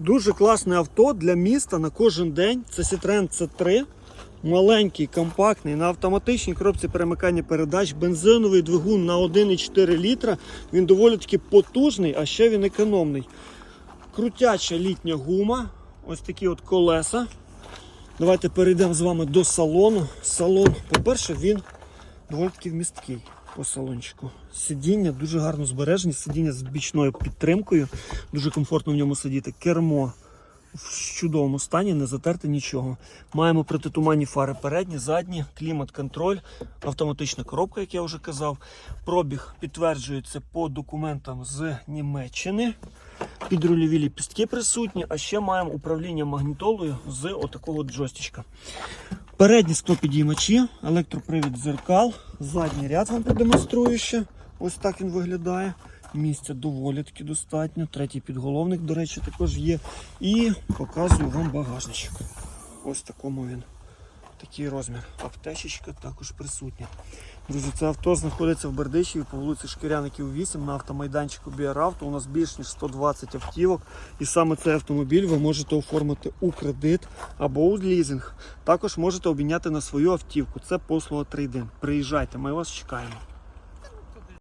Дуже класне авто для міста на кожен день. Це Citroen C3. Маленький, компактний, на автоматичній коробці перемикання передач, бензиновий двигун на 1,4 літра. Він доволі таки потужний, а ще він економний. Крутяча літня гума, ось такі от колеса. Давайте перейдемо з вами до салону. Салон, по-перше, він доволі таки вмісткий по салончику. Сидіння дуже гарно збережені, сидіння з бічною підтримкою. Дуже комфортно в ньому сидіти. Кермо в чудовому стані, не затерти нічого. Маємо протитуманні фари передні, задні, клімат-контроль, автоматична коробка, як я вже казав. Пробіг підтверджується по документам з Німеччини. Підрульові ліпістки присутні, а ще маємо управління магнітолою з отакого джойстичка. Передні склопідіймачі, електропривід дзеркал, задній ряд вам продемонструю ще. Ось так він виглядає. Місця доволі таки достатньо. Третій підголовник, до речі, також є. І показую вам багажничок. Ось такому він. Такий розмір. Аптечечка також присутня. Друзі, це авто знаходиться в Бердичеві по вулиці Шкіряників 8 на автомайданчику Біаравто. У нас більш ніж 120 автівок. І саме цей автомобіль ви можете оформити у кредит або у лізинг. Також можете обміняти на свою автівку. Це послуга трейдинг. Приїжджайте, ми вас чекаємо.